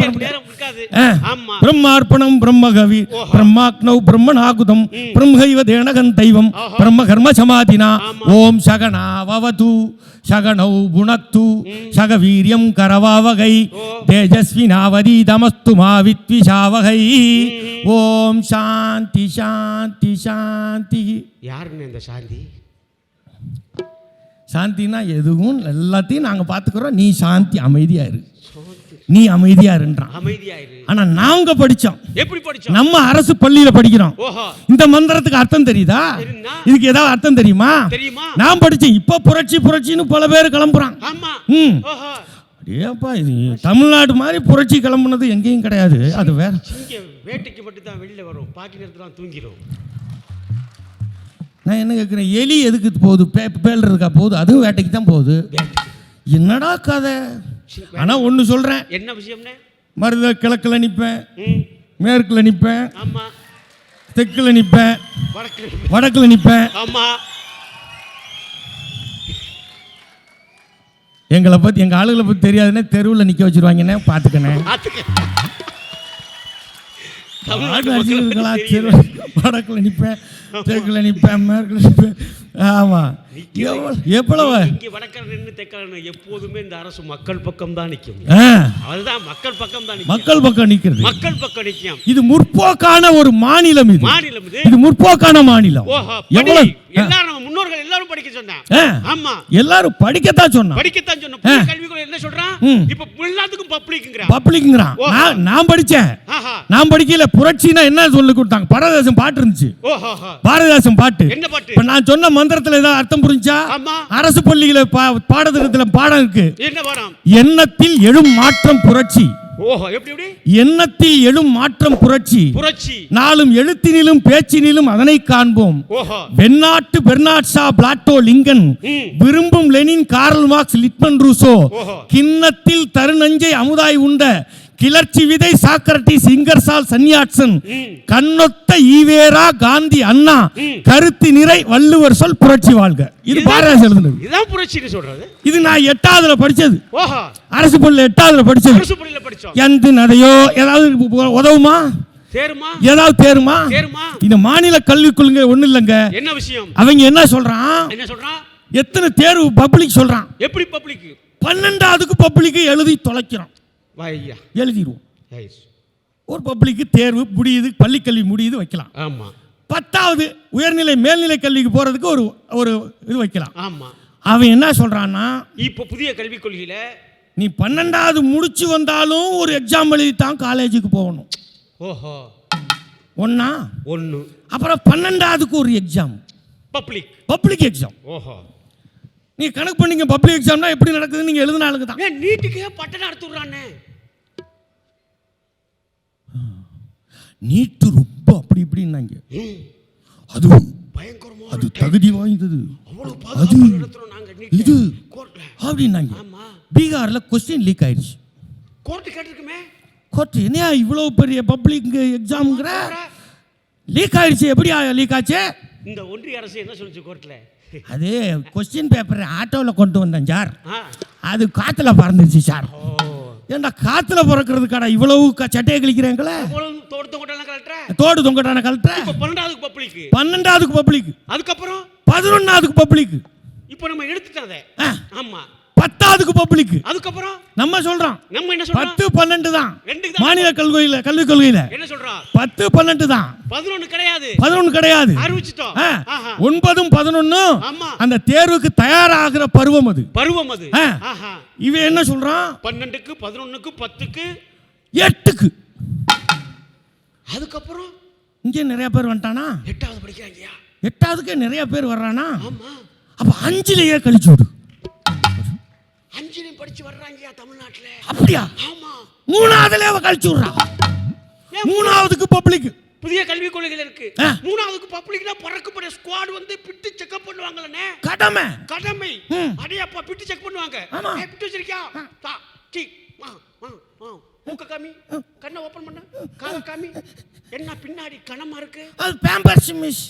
[SPEAKER 3] பிரம்மார்ப்பணம் பிரம்மகவி
[SPEAKER 2] ஓஹோ.
[SPEAKER 3] பிரம்மாக்னௌ பிரம்மநாகுதம் பிரம்மைவ தேனகன் தெய்வம். பிரம்ம கர்ம சமாதினா. ஓம் சகனா வவது சகனௌ புனக்து சக வீரியம் கரவாவகை
[SPEAKER 2] ஓ.
[SPEAKER 3] தேஜஸ்வி நாவதி தமஸ்து மா. வித்விஷாவகை ஓம் சாந்தி சாந்தி சாந்தி.
[SPEAKER 2] யாருன்னு இந்த சாந்தி?
[SPEAKER 3] சாந்தினா எதுவும் எல்லாத்தையும் நாங்க பாத்துக்கிறோம் நீ சாந்தி அமைதியா இரு. நீ அமைதியா இருன்றான்.
[SPEAKER 2] அமைதியாயிரு
[SPEAKER 3] ஆனா நாங்க படிச்சோம்.
[SPEAKER 2] எப்படி படிச்சோம்?
[SPEAKER 3] நம்ம அரசு பள்ளியில படிக்கிறோம். இந்த மந்திரத்துக்கு அர்த்தம் தெரியுதா? இதுக்கு ஏதாவது அர்த்தம் தெரியுமா? நான் படிச்சேன். இப்ப புரட்சி புரட்சின்னு பல பேர் கிளம்புறான் ம். ஏப்பா இது தமிழ்நாடு மாதிரி புரட்சி கிளம்புனது எங்கேயும் கிடையாது. அது வேற.
[SPEAKER 2] வேட்டைக்கு மட்டும் தான் வெளியில வரும். பாக்கி நேரத்துல தூங்கிரும்.
[SPEAKER 3] நான் என்ன கேட்குறேன் எலி எதுக்கு போகுது? பே பேல் இருக்கா? போகுது. அதுவும் வேட்டைக்கு தான் போகுது. என்னடா கதை? ஆனா ஒன்று சொல்றேன்.
[SPEAKER 2] என்ன விஷயம்னே?
[SPEAKER 3] மருத கிழக்குல நிற்பேன் மேற்குல நிற்பேன் தெற்குல நிற்பேன்
[SPEAKER 2] வடக்கு
[SPEAKER 3] வடக்குல நிற்பேன் எங்களை பற்றி எங்கள் ஆளுகளை பற்றி தெரியாதுன்னே தெருவில் நிற்க வச்சிருவாங்கன்னே பார்த்துக்கண்ணே.
[SPEAKER 2] பாத்துக்க
[SPEAKER 3] வடக்குல நிற்பேன் தெற்குல நிற்பேன் மேற்குல நிற்பேன் ஆமாம் எவ்வளோ எவ்வளவு?
[SPEAKER 2] இங்க நின்று தெக்கர எப்போதுமே இந்த அரசு மக்கள் பக்கம் தான் அதுதான் மக்கள் பக்கம் தான்
[SPEAKER 3] மக்கள் பக்கம் நிற்கிறது
[SPEAKER 2] மக்கள் பக்கம் நிக்கும்
[SPEAKER 3] இது முற்போக்கான ஒரு மாநிலம் இது.
[SPEAKER 2] மாநிலம் இது.
[SPEAKER 3] முற்போக்கான மாநிலம். எவ்வளவு.
[SPEAKER 2] எல்லாரும் முன்னோர்கள் எல்லாரும் படிக்க சொன்னேன்.
[SPEAKER 3] ஆ,
[SPEAKER 2] ஆமா.
[SPEAKER 3] எல்லாரும் படிக்கத்தான் சொன்னான்.
[SPEAKER 2] படிக்கத்தான் சொன்ன கல்விக்குள்ள என்ன சொல்றான். இப்ப எல்லாத்துக்கும் பப்ளிக்ங்கிறான்.
[SPEAKER 3] பப்ளிக்ங்கிறான். நான் படிச்சேன். நான் படிக்கல புரட்சினா என்ன சொல்லி கொடுத்தாங்க? பாரதிதாசன் பாட்டு இருந்துச்சு. பாரதிதாசன் பாட்டு.
[SPEAKER 2] என்ன பாட்டு?
[SPEAKER 3] இப்ப நான் சொன்ன மந்திரத்துல ஏதாவது அர்த்தம் புரிஞ்சா? அரசு பள்ளியில பாடத்திட்டத்துல பாடம் இருக்கு.
[SPEAKER 2] என்ன வராம்
[SPEAKER 3] எண்ணத்தில் எழும் மாற்றம் புரட்சி.
[SPEAKER 2] ஓஹோ எப்படி எப்படி?
[SPEAKER 3] எண்ணத்தில் எழும் மாற்றம் புரட்சி.
[SPEAKER 2] புரட்சி.
[SPEAKER 3] நாளும் எழுத்தினிலும் பேச்சினிலும் அதனை காண்போம். வெண்ணாட்டு பெர்னாட் ஷா பிளாட்டோ லிங்கன். விரும்பும் லெனின் கார்ல் மார்க்ஸ் லிட்மன் ரூசோ. கிண்ணத்தில் தருநஞ்சை அமுதாய் உண்ட கிளர்ச்சி விதை Socrates Ingersoll Sun Yat sen. கண்ணொத்த EVR Gandhi Anna. கருத்து நிறை வள்ளுவர் சொல் புரட்சி வாழ்க. இது பாரதிதாசன் எழுதுனது
[SPEAKER 2] இதான் புரட்சின்னு சொல்றது.
[SPEAKER 3] இது நான் எட்டாவதுல படிச்சது. அரசு பள்ளியில எட்டாவதுல படிச்சது.
[SPEAKER 2] அரசு பள்ளியில படிச்சோம்.
[SPEAKER 3] எந்த நதையோ ஏதாவது உதவுமா? ஏதாவது தேருமா? இந்த மாநில கல்விக் கொள்கை ஒண்ணு இல்லைங்க.
[SPEAKER 2] என்ன விஷயம்?
[SPEAKER 3] அவங்க என்ன சொல்றான்?
[SPEAKER 2] என்ன சொல்றான்?
[SPEAKER 3] எத்தனை தேர்வு பப்ளிக் சொல்றான்.
[SPEAKER 2] எப்படி பப்ளிக்?
[SPEAKER 3] பன்னெண்டாவதுக்கு பப்ளிக் எழுதி தொலைக்கிறோம். எழுதிடுவோம். ஒரு பப்ளிக்கு தேர்வு முடியுது பள்ளிக்கல்வி முடியுது வைக்கலாம்.
[SPEAKER 2] ஆமா.
[SPEAKER 3] பத்தாவது உயர்நிலை மேல்நிலை கல்விக்கு போறதுக்கு ஒரு ஒரு இது வைக்கலாம்.
[SPEAKER 2] ஆமா.
[SPEAKER 3] அவன் என்ன சொல்றான்னா
[SPEAKER 2] இப்ப புதிய கல்விக் கொள்கையில
[SPEAKER 3] நீ பன்னெண்டாவது முடிச்சு வந்தாலும் ஒரு எக்ஸாம் எழுதி தான் காலேஜுக்கு போகணும்.
[SPEAKER 2] ஓஹோ.
[SPEAKER 3] ஒன்னா
[SPEAKER 2] ஒன்னு
[SPEAKER 3] அப்புறம் பன்னெண்டாவதுக்கு ஒரு எக்ஸாம்
[SPEAKER 2] பப்ளிக்.
[SPEAKER 3] பப்ளிக் எக்ஸாம்
[SPEAKER 2] ஓஹோ.
[SPEAKER 3] நீ கணக்கு பண்ணீங்க பப்ளிக் எக்ஸாம்னா எப்படி நடக்குதுன்னு நீங்க எழுதின ஆளுங்க தான்.
[SPEAKER 2] ஏன் நீட்டுக்கே பட்டம் நடத்துறானே
[SPEAKER 3] நீட்டு ரொம்ப அப்படி இப்படின்னாங்க. அது
[SPEAKER 2] பயங்கரமா
[SPEAKER 3] அது தகுதி வாய்ந்தது. அது இது அப்படின்னாங்க. பீகார்ல கொஸ்டின் லீக் ஆயிடுச்சு.
[SPEAKER 2] கோர்ட் கேட்டிருக்குமே?
[SPEAKER 3] கோர்ட் என்னையா இவ்வளோ பெரிய பப்ளிக் எக்ஸாம்ங்கிற லீக் ஆயிடுச்சு. எப்படி லீக் ஆச்சு?
[SPEAKER 2] இந்த ஒன்றிய அரசு என்ன சொல்லுச்சு கோர்ட்ல
[SPEAKER 3] அது கொஸ்டின் பேப்பர் ஆட்டோவில் கொண்டு வந்தேன் சார். அது காத்துல பறந்துருச்சு சார். ஏன்டா காத்துல பறக்கிறதுக்காடா இவ்வளவு சட்டையை கிழிக்கிறேங்களே?
[SPEAKER 2] தோட்டத்தை கொண்டாங்க கலெக்டர்
[SPEAKER 3] தோடு தொங்கட்டான கலெக்டர்
[SPEAKER 2] இப்ப பன்னெண்டாவதுக்கு பப்ளிக்
[SPEAKER 3] பன்னெண்டாவதுக்கு பப்ளிக்
[SPEAKER 2] அதுக்கப்புறம்?
[SPEAKER 3] பதினொன்னாவதுக்கு பப்ளிக்
[SPEAKER 2] இப்ப நம்ம எடுத்துட்டதே
[SPEAKER 3] ஆ.
[SPEAKER 2] ஆமா.
[SPEAKER 3] பத்தாவதுக்கு பப்ளிக்
[SPEAKER 2] அதுக்கப்புறம்?
[SPEAKER 3] நம்ம சொல்றோம்.
[SPEAKER 2] நம்ம என்ன சொல்றோம்?
[SPEAKER 3] பத்து பன்னெண்டு தான். மாநில கல்வியில கல்விக் கொள்கையில.
[SPEAKER 2] என்ன சொல்றோம்?
[SPEAKER 3] பத்து பன்னெண்டு தான்.
[SPEAKER 2] பதினொன்னு கிடையாது.
[SPEAKER 3] பதினொன்று கிடையாது.
[SPEAKER 2] அறிவிச்சிட்டோம்.
[SPEAKER 3] ஒன்பதும் பதினொன்னும்
[SPEAKER 2] ஆமா.
[SPEAKER 3] அந்த தேர்வுக்கு தயாராகிற பருவம் அது.
[SPEAKER 2] பருவம் அது.
[SPEAKER 3] இவன் என்ன சொல்றான்?
[SPEAKER 2] பன்னெண்டுக்கு பதினொன்னுக்கு பத்துக்கு
[SPEAKER 3] எட்டுக்கு.
[SPEAKER 2] அதுக்கப்புறம்?
[SPEAKER 3] இங்கே நிறைய பேர் வந்துட்டானா?
[SPEAKER 2] எட்டாவது படிக்கிறாங்கயா?
[SPEAKER 3] எட்டாவதுக்கே நிறைய பேர் வர்றானா? அப்ப அஞ்சுலயே கழிச்சு விடு.
[SPEAKER 2] அஞ்சுலையும் படிச்சு வர்றாங்கயா தமிழ்நாட்டுல.
[SPEAKER 3] அப்படியா?
[SPEAKER 2] ஆமா.
[SPEAKER 3] மூணாவதுல கழிச்சு விடுறா.
[SPEAKER 2] ஏன்
[SPEAKER 3] மூணாவதுக்கு பப்ளிக்
[SPEAKER 2] புதிய கல்விக் கொள்கைகள் இருக்கு. மூணாவதுக்கு பப்ளிக்னா பறக்கப்பட ஸ்குவாட் வந்து பிட்டு செக்அப் பண்ணுவாங்களே
[SPEAKER 3] கடமை.
[SPEAKER 2] கடமை. அடே அப்பா பிட்டு செக் பண்ணுவாங்க. பிட்டு வச்சிருக்கியா? தா டி மூக்க காமி. கண்ணை ஓபன் பண்ண. கால காமி. என்ன பின்னாடி கனமா இருக்கு?
[SPEAKER 3] அது பேம்பர்ஸ் மிஸ்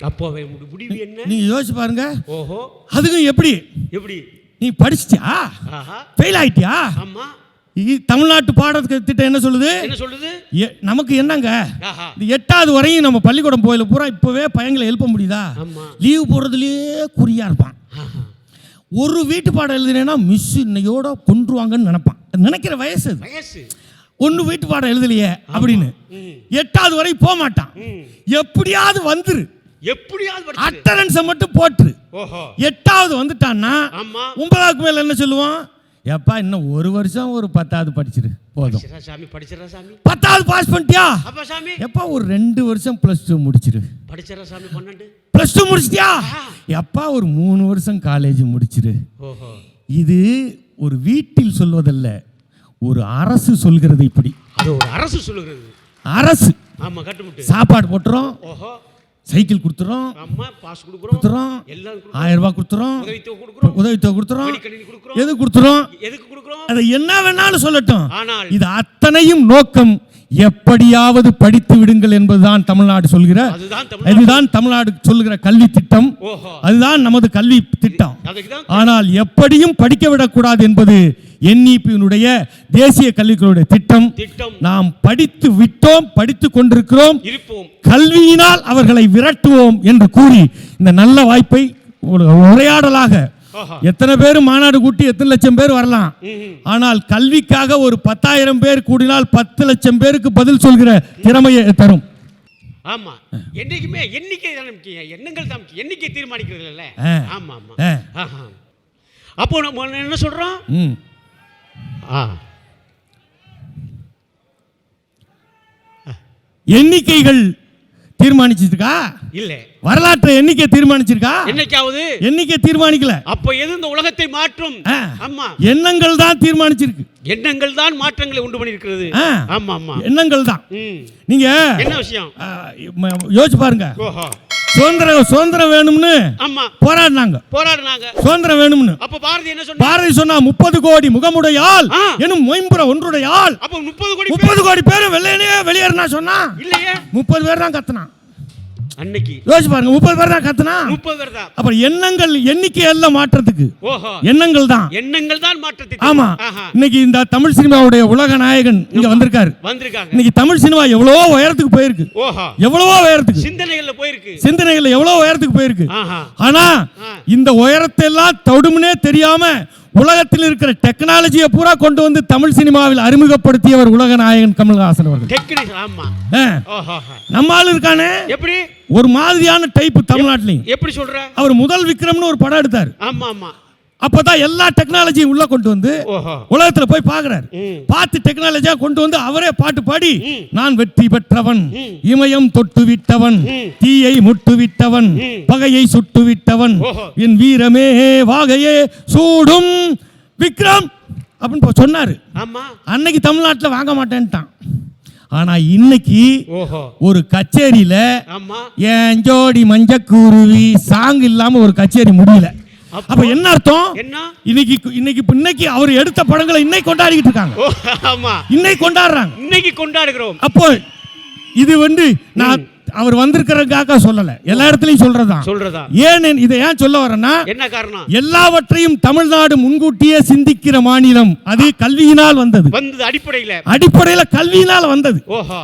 [SPEAKER 2] அப்போ முடிவு என்ன?
[SPEAKER 3] நீங்க யோசிச்சு பாருங்க.
[SPEAKER 2] ஓஹோ.
[SPEAKER 3] அதுக்கும் எப்படி?
[SPEAKER 2] எப்படி?
[SPEAKER 3] நீ படிச்சிட்டியா? ஃபெயில் ஆயிட்டியா?
[SPEAKER 2] ஆமா.
[SPEAKER 3] தமிழ்நாட்டு பாடத்துக்கு திட்டம் என்ன சொல்லுது?
[SPEAKER 2] என்ன சொல்லுது?
[SPEAKER 3] நமக்கு என்னங்க? எட்டாவது வரையும் நம்ம பள்ளிக்கூடம் போயில பூரா இப்பவே பையங்களை எழுப்ப முடியுதா? லீவு போடுறதுலயே குறியா இருப்பான். ஒரு வீட்டு பாடம் எழுதுனேன்னா மிஸ் இன்னையோட கொன்றுவாங்கன்னு நினைப்பான். நினைக்கிற வயசு அது.
[SPEAKER 2] வயசு.
[SPEAKER 3] ஒன்று வீட்டு பாடம் எழுதலையே அப்படின்னு. எட்டாவது வரை போக மாட்டான். எப்படியாவது வந்துரு.
[SPEAKER 2] எப்படியாவது
[SPEAKER 3] அட்டரன்ஸை மட்டும் போட்டுரு
[SPEAKER 2] ஓஹோ.
[SPEAKER 3] எட்டாவது வந்துட்டான்னா ஒன்பதாவுக்கு மேல என்ன சொல்லுவான்? எப்பா இன்னும் ஒரு வருஷம் ஒரு பத்தாவது படிச்சிரு போதும்.
[SPEAKER 2] சாமி சாமி.
[SPEAKER 3] பத்தாவது பாஸ் பண்ணிட்டியா?
[SPEAKER 2] அப்பா சாமி.
[SPEAKER 3] எப்பா ஒரு ரெண்டு வருஷம் ப்ளஸ் டூ முடிச்சிரு.
[SPEAKER 2] படிச்சிடா சாமி பன்னெண்டு.
[SPEAKER 3] ப்ளஸ் டூ முடிச்சிட்டியா. எப்பா ஒரு மூணு வருஷம் காலேஜ் முடிச்சிரு. இது ஒரு வீட்டில் சொல்வதல்ல ஒரு அரசு சொல்கிறது இப்படி.
[SPEAKER 2] அது ஒரு அரசு சொல்லுகிறது.
[SPEAKER 3] அரசு.
[SPEAKER 2] கட்டுமுட்டு.
[SPEAKER 3] சாப்பாடு போட்டுறோம்.
[SPEAKER 2] ஓஹோ.
[SPEAKER 3] சைக்கிள் கொடுத்துறோம். கொடுத்துறோம். ஆயிரம் ரூபாய் கொடுத்துறோம்.
[SPEAKER 2] உதவித்தொகை
[SPEAKER 3] கொடுத்துறோம். எது கொடுத்துறோம்? அதை என்ன வேணாலும் சொல்லட்டும். இது அத்தனையும் நோக்கம். எப்படியாவது படித்து விடுங்கள் என்பதுதான் தமிழ்நாடு சொல்கிற இதுதான் தமிழ்நாடு சொல்கிற கல்வி திட்டம். அதுதான் நமது கல்வி திட்டம். ஆனால் எப்படியும் படிக்க விடக்கூடாது என்பது என்இபியினுடைய தேசிய கல்விகளுடைய திட்டம். நாம் படித்து விட்டோம் படித்து கொண்டிருக்கிறோம். கல்வியினால் அவர்களை விரட்டுவோம் என்று கூறி இந்த நல்ல வாய்ப்பை உரையாடலாக எத்தனை பேர் மாநாடு கூட்டி எத்தனை லட்சம் பேர் வரலாம். ஆனால் கல்விக்காக ஒரு பத்தாயிரம் பேர் கூடினால் பத்து லட்சம் பேருக்கு பதில் சொல்கிற திறமையை தரும்.
[SPEAKER 2] ஆமா. என்னைக்குமே எண்ணிக்கை தான் முக்கியம். எண்ணங்கள் தான் முக்கியம். எண்ணிக்கை தீர்மானிக்கிறது இல்ல. ஆமா ஆமா. அப்போ நம்ம என்ன சொல்றோம்? ஆ.
[SPEAKER 3] எண்ணிக்கைகள் தீர்மானிச்சிருக்கா?
[SPEAKER 2] இல்ல.
[SPEAKER 3] வரலாற்று எண்ணிக்கை தீர்மானிச்சிருக்கா?
[SPEAKER 2] என்னைக்காவது?
[SPEAKER 3] எண்ணிக்கை தீர்மானிக்கல.
[SPEAKER 2] அப்ப எது இந்த உலகத்தை மாற்றும். ஆமா.
[SPEAKER 3] எண்ணங்கள் தான் தீர்மானிச்சிருக்கு.
[SPEAKER 2] எண்ணங்கள் தான் மாற்றங்களை உண்டு பண்ணிருக்கிறது. ஆமா ஆமா.
[SPEAKER 3] எண்ணங்கள் தான். நீங்க
[SPEAKER 2] என்ன விஷயம்?
[SPEAKER 3] யோசிச்சு பாருங்க. சுதந்திரம் சுதந்திரம் வேணும்னு
[SPEAKER 2] ஆமா.
[SPEAKER 3] போராடினாங்க.
[SPEAKER 2] போராடினாங்க.
[SPEAKER 3] சுதந்திரம் வேணும்னு.
[SPEAKER 2] அப்ப பாரதி என்ன சொன்னா
[SPEAKER 3] பாரதி சொன்னா முப்பது கோடி முகமுடையாள்
[SPEAKER 2] ஆ.
[SPEAKER 3] எனும் மொயம்புற ஒன்றுடையாள்
[SPEAKER 2] அப்ப முப்பது கோடி
[SPEAKER 3] முப்பது கோடி பேரும் வெள்ளையனே வெளியேறினா சொன்னா
[SPEAKER 2] இல்லையே.
[SPEAKER 3] முப்பது பேர் தான் கத்துனான்.
[SPEAKER 2] அன்னைக்கு.
[SPEAKER 3] யோசிச்சு பாருங்க முப்பது பேர் தான் கத்துனா?
[SPEAKER 2] முப்பது பேர் தான்.
[SPEAKER 3] அப்புறம் எண்ணங்கள் எண்ணிக்கை எல்லாம் மாற்றத்துக்கு.
[SPEAKER 2] ஓஹோ.
[SPEAKER 3] எண்ணங்கள் தான்.
[SPEAKER 2] எண்ணங்கள் தான் மாற்றத்தை
[SPEAKER 3] ஆமா. இன்னைக்கு இந்த தமிழ் சினிமாவுடைய உலக நாயகன் இங்க வந்திருக்காரு.
[SPEAKER 2] வந்திருக்காங்க.
[SPEAKER 3] இன்னைக்கு தமிழ் சினிமா எவ்வளவோ உயரத்துக்கு போயிருக்கு.
[SPEAKER 2] ஓஹோ.
[SPEAKER 3] எவ்வளவோ உயரத்துக்கு.
[SPEAKER 2] சிந்தனைகள்ல போயிருக்கு.
[SPEAKER 3] சிந்தனைகள் எவ்வளவு உயரத்துக்கு போயிருக்கு. ஆனா. இந்த உயரத்தை எல்லாம் தொடுமுனே தெரியாம உலகத்தில் இருக்கிற டெக்னாலஜியை பூரா கொண்டு வந்து தமிழ் சினிமாவில் அறிமுகப்படுத்தியவர் உலக நாயகன் கமல்ஹாசன் அவர்கள். நம்ம ஆளு இருக்கானே?
[SPEAKER 2] எப்படி?
[SPEAKER 3] ஒரு மாதிரியான டைப் தமிழ்நாட்டிலையும்.
[SPEAKER 2] எப்படி சொல்ற?
[SPEAKER 3] அவர் முதல் விக்ரம்னு ஒரு படம் எடுத்தார்.
[SPEAKER 2] ஆமா ஆமா.
[SPEAKER 3] அப்பதான் எல்லா டெக்னாலஜியும் உள்ள கொண்டு வந்து உலகத்துல போய் பார்க்கறாரு
[SPEAKER 2] ம்.
[SPEAKER 3] பார்த்து டெக்னாலஜியா கொண்டு வந்து அவரே பாட்டு பாடி. நான் வெற்றி பெற்றவன். இமயம் தொட்டு விட்டவன். தீயை முட்டு விட்டவன். பகையை சுட்டு விட்டவன். என் வீரமே வாகையே சூடும் விக்ரம் அப்படின்னு சொன்னாரு அன்னைக்கு தமிழ்நாட்டுல வாங்க மாட்டேன்ட்டான் ஆனா இன்னைக்கு ஒரு கச்சேரியில என் ஜோடி மஞ்சக்குருவி சாங் இல்லாம ஒரு கச்சேரி முடியல
[SPEAKER 2] அப்போ?
[SPEAKER 3] என்ன அர்த்தம்?
[SPEAKER 2] என்ன?
[SPEAKER 3] இன்னைக்கு இன்னைக்கு இன்னைக்கு அவர் எடுத்த படங்களை இன்னைக்கு கொண்டாடிக்கிட்டு இருக்காங்க.
[SPEAKER 2] ஆமா.
[SPEAKER 3] இன்னைக்கு கொண்டாடுறாங்க.
[SPEAKER 2] இன்னைக்கு கொண்டாடுகிறோம்.
[SPEAKER 3] அப்போ இது வந்து நான் அவர் வந்திருக்கிறதுக்காக சொல்லல. எல்லா இடத்துலயும் சொல்றதுதான்.
[SPEAKER 2] சொல்றதா?
[SPEAKER 3] ஏன் இதை ஏன் சொல்ல வரேன்னா
[SPEAKER 2] என்ன காரணம்?
[SPEAKER 3] எல்லாவற்றையும் தமிழ்நாடு முன்கூட்டியே சிந்திக்கிற மாநிலம். அது கல்வியினால் வந்தது.
[SPEAKER 2] வந்தது அடிப்படையில.
[SPEAKER 3] அடிப்படையில கல்வியினால் வந்தது.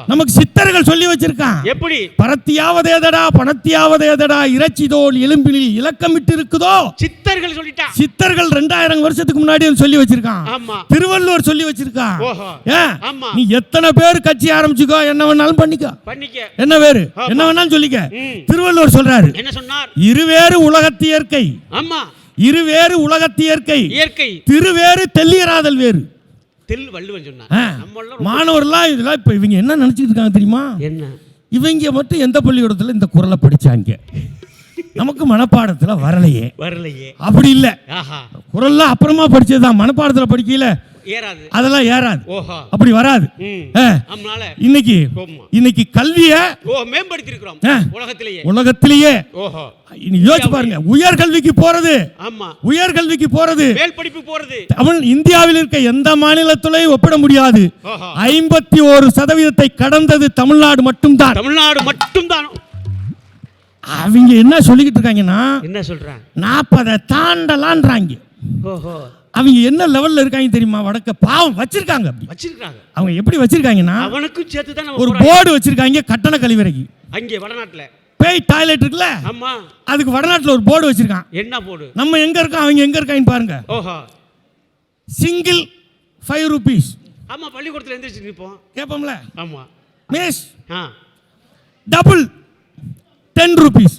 [SPEAKER 3] நமக்கு சித்தர்கள் சொல்லி வச்சிருக்கான்.
[SPEAKER 2] எப்படி?
[SPEAKER 3] பரத்தியாவதேதடா பணத்தியாவதேதடா இறைச்சி தோல் எலும்பினில் இலக்கமிட்டு இருக்குதோ
[SPEAKER 2] சித்தர்கள் சொல்லிட்டான்
[SPEAKER 3] சித்தர்கள் ரெண்டாயிரம் வருஷத்துக்கு முன்னாடி சொல்லி வச்சிருக்கான். திருவள்ளுவர் சொல்லி வச்சிருக்கான். நீ எத்தனை பேர் கட்சி ஆரம்பிச்சுக்கோ என்ன வேணாலும் பண்ணிக்கோ.
[SPEAKER 2] பண்ணிக்க.
[SPEAKER 3] என்ன பேரு. என்ன வேணாலும் சொல்லிக்க. திருவள்ளுவர் சொல்றாரு.
[SPEAKER 2] என்ன சொன்னார்?
[SPEAKER 3] இருவேறு உலகத்தியற்கை
[SPEAKER 2] ஆமா.
[SPEAKER 3] இருவேறு உலகத்தியற்கை
[SPEAKER 2] இயற்கை.
[SPEAKER 3] திருவேறு தெல்லியராதல் வேறு.
[SPEAKER 2] தெல் வள்ளுவன் சொன்னார்.
[SPEAKER 3] மாணவர்லாம் இதெல்லாம் இப்ப இவங்க என்ன நினைச்சிட்டு இருக்காங்க தெரியுமா?
[SPEAKER 2] என்ன?
[SPEAKER 3] இவங்க மட்டும் எந்த பள்ளிக்கூடத்துல இந்த குரலை படிச்சாங்க. நமக்கு மனப்பாடத்துல வரலையே.
[SPEAKER 2] வரலையே.
[SPEAKER 3] அப்படி இல்ல. குரல்லாம் அப்புறமா படிச்சதுதான். மனப்பாடத்துல படிக்கல.
[SPEAKER 2] ஏறாது.
[SPEAKER 3] அதெல்லாம் ஏறாது. அப்படி வராது. இன்னைக்கு. இன்னைக்கு கல்விய
[SPEAKER 2] மேம்படுத்தி இருக்கிறோம். உலகத்திலேயே.
[SPEAKER 3] யோசிச்சு பாருங்க உயர்கல்விக்கு போறது.
[SPEAKER 2] ஆமா.
[SPEAKER 3] உயர்கல்விக்கு போறது.
[SPEAKER 2] மேல் படிப்பு போறது.
[SPEAKER 3] தமிழ் இந்தியாவில் இருக்க எந்த மாநிலத்திலையும் ஒப்பிட முடியாது. ஐம்பத்தி ஒரு சதவீதத்தை கடந்தது தமிழ்நாடு மட்டும்தான்.
[SPEAKER 2] தமிழ்நாடு மட்டும்தான்.
[SPEAKER 3] அவங்க என்ன சொல்லிக்கிட்டு இருக்காங்கன்னா
[SPEAKER 2] என்ன சொல்றான்
[SPEAKER 3] நாற்பதை தாண்டலான்றாங்க.
[SPEAKER 2] ஓஹோ.
[SPEAKER 3] அவங்க என்ன லெவல்ல இருக்காங்க தெரியுமா? வடக்க பாவம் வச்சிருக்காங்க அப்படி.
[SPEAKER 2] வச்சிருக்காங்க.
[SPEAKER 3] அவங்க எப்படி வச்சிருக்காங்கன்னா
[SPEAKER 2] அவனுக்கும் சேர்த்து தான்
[SPEAKER 3] ஒரு போர்டு வச்சிருக்காங்க கட்டண கழிவறைக்கு.
[SPEAKER 2] அங்கே வடநாட்டுல.
[SPEAKER 3] பேய் டாய்லெட் இருக்குல்ல?
[SPEAKER 2] ஆமா.
[SPEAKER 3] அதுக்கு வடநாட்டுல ஒரு போர்டு வச்சிருக்கான்.
[SPEAKER 2] என்ன போடு
[SPEAKER 3] நம்ம எங்க இருக்கோம்? அவங்க எங்க இருக்காங்கன்னு பாருங்க.
[SPEAKER 2] ஓஹோ.
[SPEAKER 3] சிங்கிள் ஃபைவ் ருபீஸ்
[SPEAKER 2] ஆமா பள்ளிக்கூடத்துல எந்திரிச்சு நிற்போம்
[SPEAKER 3] கேட்போம்ல
[SPEAKER 2] ஆமா.
[SPEAKER 3] மிஸ்
[SPEAKER 2] ஆ.
[SPEAKER 3] டபுள் டென் ருபீஸ்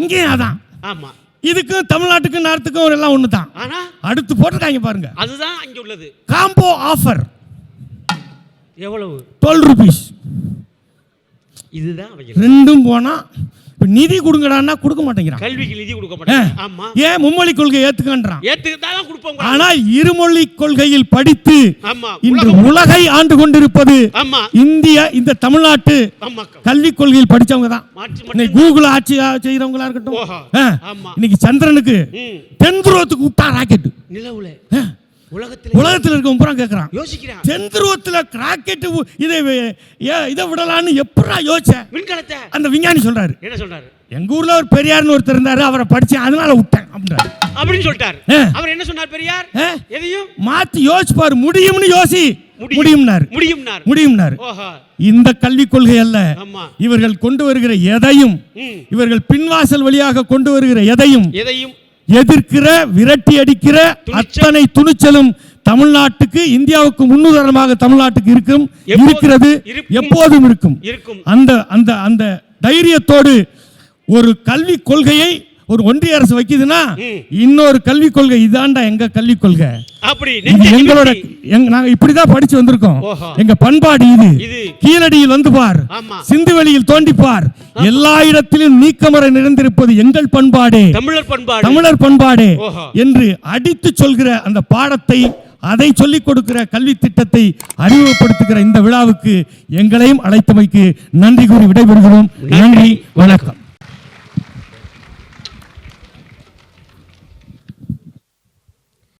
[SPEAKER 3] இங்கேயும் அதான்.
[SPEAKER 2] ஆமா.
[SPEAKER 3] இதுக்கும் தமிழ்நாட்டுக்கும் நார்த்துக்கும் எல்லாம் ஒன்று தான்
[SPEAKER 2] ஆனா?
[SPEAKER 3] அடுத்து போட்டிருக்காங்க பாருங்க.
[SPEAKER 2] அதுதான் அங்க உள்ளது.
[SPEAKER 3] காம்போ ஆஃபர்
[SPEAKER 2] எவ்வளவு?
[SPEAKER 3] டுவெல் ருபீஸ்
[SPEAKER 2] இதுதான்
[SPEAKER 3] ரெண்டும் போனா இப்போ நிதி கொடுங்கடான்னா கொடுக்க மாட்டேங்கிறான்.
[SPEAKER 2] கல்விக்கு நிதி கொடுக்க ஆமா.
[SPEAKER 3] ஏன் மும்மொழி கொள்கை ஏத்துக்கன்றான்.
[SPEAKER 2] ஏத்துக்கிட்டாதான் கொடுப்போம்
[SPEAKER 3] ஆனால் இருமொழி கொள்கையில் படித்து இன்று உலகை ஆண்டு கொண்டிருப்பது இந்திய இந்த தமிழ்நாட்டு
[SPEAKER 2] ஆமா
[SPEAKER 3] கல்விக் கொள்கையில் படிச்சவங்க தான். இன்னைக்கு கூகுள் ஆட்சி செய்யறவங்களா இருக்கட்டும். இன்னைக்கு சந்திரனுக்கு
[SPEAKER 2] ம்.
[SPEAKER 3] தென்துருவத்துக்கு விட்டா ராக்கெட்
[SPEAKER 2] நிலவுல. உலகத்துல
[SPEAKER 3] உலகத்தில் இருக்கவங்க பூரா கேட்கறான்
[SPEAKER 2] யோசிக்கிறான்.
[SPEAKER 3] தென்துருவத்தில் ராக்கெட் இதை இதை விடலான்னு எப்படா யோசிச்ச?
[SPEAKER 2] விண்கலத்தை.
[SPEAKER 3] அந்த விஞ்ஞானி சொல்றாரு.
[SPEAKER 2] என்ன சொல்றாரு?
[SPEAKER 3] எங்க ஊர்ல ஒரு பெரியார்னு ஒருத்தர் இருந்தாரு அவரை படிச்சேன் அதனால விட்டேன் அப்படின்றாரு.
[SPEAKER 2] அப்படின்னு சொல்லிட்டார். அவர் என்ன சொன்னார் பெரியார்? எதையும்?
[SPEAKER 3] மாத்தி யோசிச்சு பாரு முடியும்னு யோசி
[SPEAKER 2] முடியும்.
[SPEAKER 3] முடியும்னாரு.
[SPEAKER 2] முடியும்னார்.
[SPEAKER 3] முடியும்னாரு. இந்த கல்விக் கொள்கை அல்ல. இவர்கள் கொண்டு வருகிற எதையும் இவர்கள் பின்வாசல் வழியாக கொண்டு வருகிற எதையும்
[SPEAKER 2] எதையும்
[SPEAKER 3] எதிர்க்கிற விரட்டி அடிக்கிற. அத்தனை துணிச்சலும் தமிழ்நாட்டுக்கு இந்தியாவுக்கு முன்னுதாரணமாக தமிழ்நாட்டுக்கு இருக்கும் இருக்கிறது. எப்போதும் இருக்கும்
[SPEAKER 2] இருக்கும்
[SPEAKER 3] அந்த அந்த அந்த தைரியத்தோடு ஒரு கல்வி கொள்கையை ஒரு ஒன்றிய அரசு வைக்குதுன்னா இன்னொரு கல்விக் கொள்கை இதாண்டா எங்க கல்விக் கொள்கை.
[SPEAKER 2] அப்படி
[SPEAKER 3] எங்களோட நாங்க இப்படிதான் படிச்சு வந்திருக்கோம். எங்க பண்பாடு இது. கீழடியில் வந்து பார்.
[SPEAKER 2] ஆமா.
[SPEAKER 3] சிந்துவெளியில் தோண்டி பார். எல்லா இடத்திலும் நீக்கமர நிறைந்திருப்பது எங்கள் பண்பாடு.
[SPEAKER 2] தமிழர் பண்பாடு.
[SPEAKER 3] தமிழர் பண்பாடு. என்று அடித்து சொல்கிற அந்த பாடத்தை அதை சொல்லிக் கொடுக்கிற கல்வி திட்டத்தை அறிமுகப்படுத்துகிற இந்த விழாவுக்கு எங்களையும் அழைத்தமைக்கு நன்றி கூறி விடைபெறுகிறோம். நன்றி வணக்கம்.